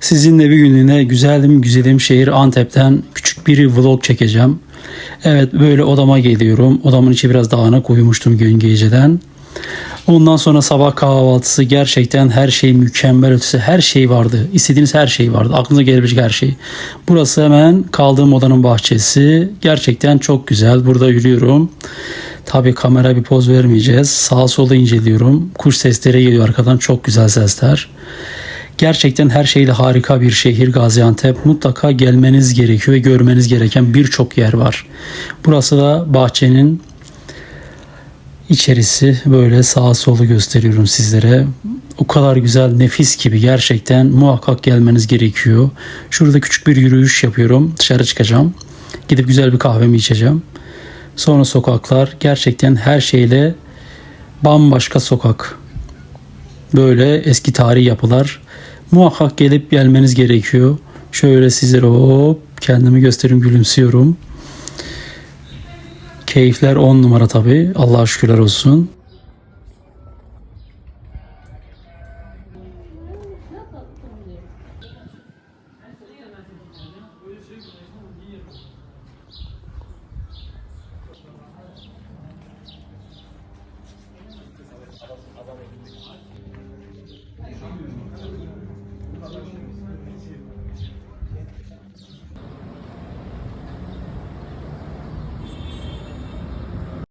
Sizinle bir günlüğüne güzelim güzelim şehir Antep'ten küçük bir vlog çekeceğim. Evet böyle odama geliyorum. Odamın içi biraz dağınık uyumuştum gün geceden. Ondan sonra sabah kahvaltısı gerçekten her şey mükemmel ötesi her şey vardı. İstediğiniz her şey vardı. Aklınıza gelebilecek her şey. Burası hemen kaldığım odanın bahçesi. Gerçekten çok güzel. Burada yürüyorum. Tabii kamera bir poz vermeyeceğiz. Sağa sola inceliyorum. Kuş sesleri geliyor arkadan. Çok güzel sesler. Gerçekten her şeyle harika bir şehir Gaziantep. Mutlaka gelmeniz gerekiyor ve görmeniz gereken birçok yer var. Burası da bahçenin içerisi böyle sağa solu gösteriyorum sizlere. O kadar güzel, nefis gibi gerçekten muhakkak gelmeniz gerekiyor. Şurada küçük bir yürüyüş yapıyorum. Dışarı çıkacağım. Gidip güzel bir kahvemi içeceğim. Sonra sokaklar gerçekten her şeyle bambaşka sokak. Böyle eski tarihi yapılar. Muhakkak gelip gelmeniz gerekiyor. Şöyle sizlere hop kendimi göstereyim gülümsüyorum. Keyifler 10 numara tabi. Allah'a şükürler olsun.